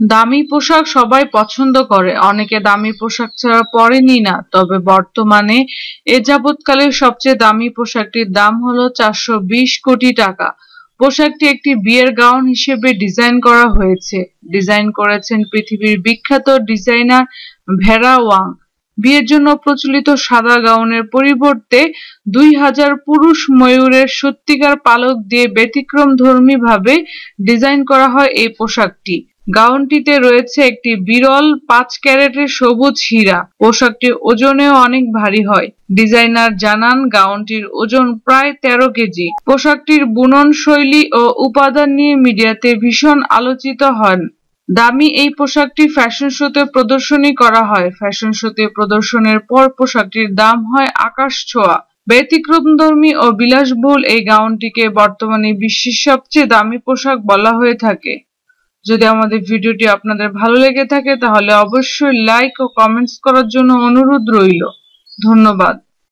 দামি পোশাক সবাই পছন্দ করে। অনেকে দামি পোশাক ছাড়া পরেনি না। তবে বর্তমানে এ যাবৎকালের সবচেয়ে দামি পোশাকটির দাম হলো চারশো বিশ কোটি টাকা। পোশাকটি একটি বিয়ের গাউন হিসেবে ডিজাইন করা হয়েছে। ডিজাইন করেছেন পৃথিবীর বিখ্যাত ডিজাইনার ভেরা ওয়াং। বিয়ের জন্য প্রচলিত সাদা গাউনের পরিবর্তে দুই হাজার পুরুষ ময়ূরের সত্যিকার পালক দিয়ে ব্যতিক্রম ভাবে ডিজাইন করা হয় এই পোশাকটি। গাউনটিতে রয়েছে একটি বিরল পাঁচ ক্যারেটের সবুজ হীরা। পোশাকটি ওজনেও অনেক ভারী হয়। ডিজাইনার জানান গাউনটির ওজন প্রায় তেরো কেজি। পোশাকটির বুনন শৈলী ও উপাদান নিয়ে মিডিয়াতে ভীষণ আলোচিত হন। দামি এই পোশাকটি ফ্যাশন শোতে প্রদর্শনী করা হয়। ফ্যাশন শোতে প্রদর্শনের পর পোশাকটির দাম হয় আকাশ ছোঁয়া। ব্যতিক্রমধর্মী ও বিলাসবহুল এই গাউনটিকে বর্তমানে বিশ্বের সবচেয়ে দামি পোশাক বলা হয়ে থাকে। যদি আমাদের ভিডিওটি আপনাদের ভালো লেগে থাকে, তাহলে অবশ্যই লাইক ও কমেন্টস করার জন্য অনুরোধ রইল। ধন্যবাদ।